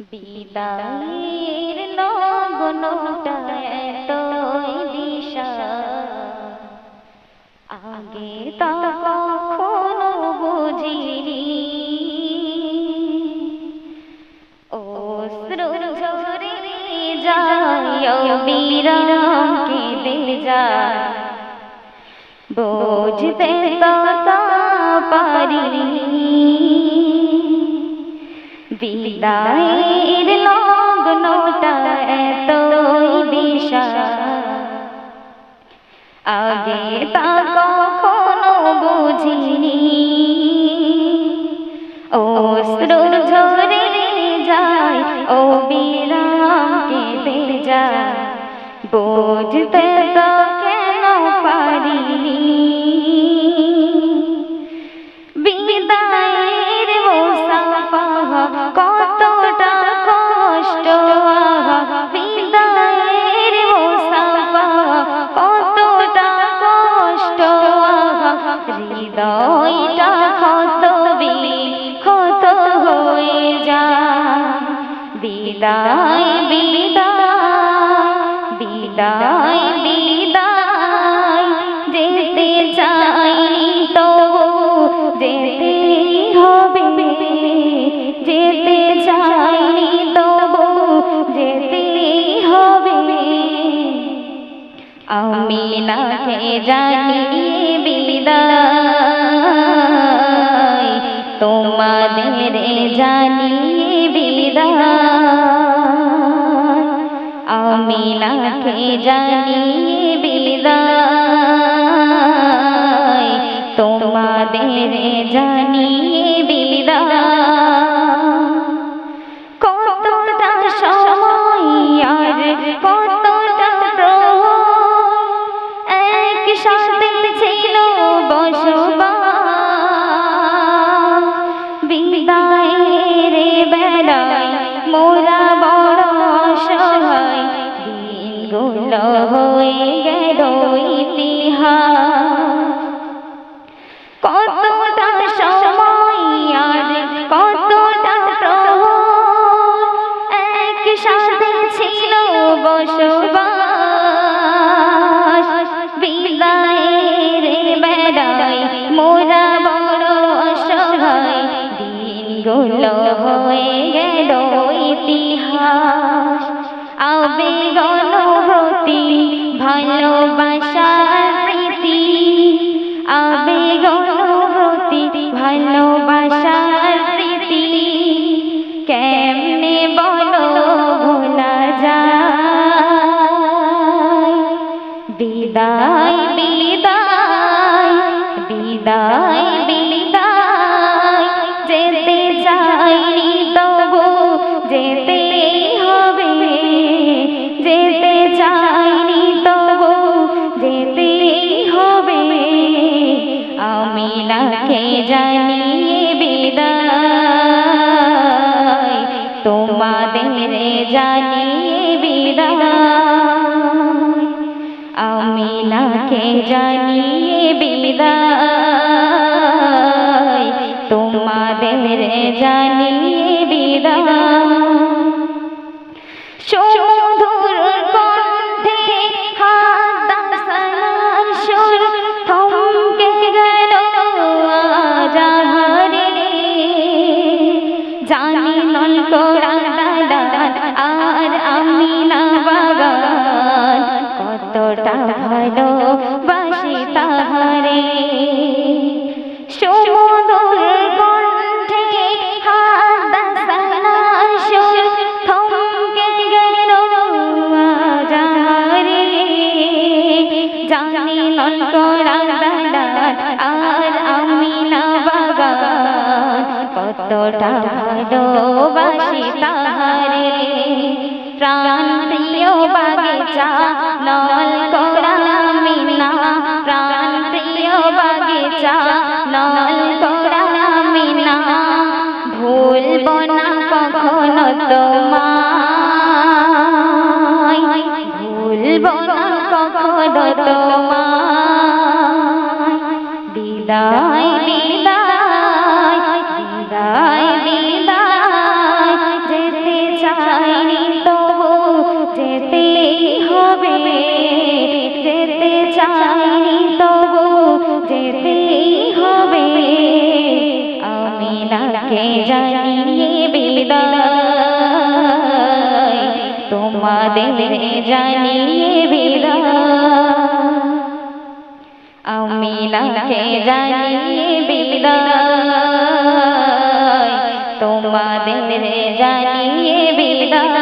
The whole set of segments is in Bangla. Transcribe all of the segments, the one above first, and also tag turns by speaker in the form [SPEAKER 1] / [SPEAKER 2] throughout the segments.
[SPEAKER 1] বিদায়ের লগনটা এতই দিশা। আগে তা কখনো বুঝিনি। অশ্রু ঝরে যায় বিরাম কেঁদে যায় বুঝতে তা পারিনি। বিদায়ের লগনটা এতই বিশাল। আগে তা কখনো বুঝিনি। ও অশ্রু ঝরে যায় ও বিরাম কেঁদে যায় বুঝতে বিদায় বিদায় বিদায় বিদায়। যেতে চাইনি তো যেতে হবে। যেতে চাইনি তো যেতে হবে। আমি নাকে জানি বিদায়, তোমাদের জানি নাকে জানি বিদায়। তোমাদের জানি বিদায় বিদায় বিদায় বিদায়। যেতে চাইনি তবু যেতে হবে। যেতে চাইনি তবু যেতে হবে। আমি নাকে জানি বিদায়, তোমাদের জানি নাকে জানি বিদায়। ভালোবাসি তাহারে। প্রাণ প্রিয় বাগিচা নল কোরা মিনা। প্রাণ প্রিয় বাগিচা নল কোরা মিনা। ভুলব না কখনো তোমায় জানিয়ে বিদায় তোমাদের জানিয়ে বিদায়। আমি লাখে জানিয়ে বিদায় তোমাদের জানিয়ে বিদায়।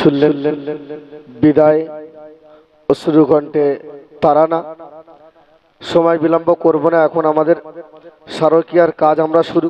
[SPEAKER 2] শুনলেন বিদায় অশ্রু ঘণ্টে তারা না সময় বিলম্ব করব না, এখন আমাদের স্মারকীয়ার কাজ আমরা শুরু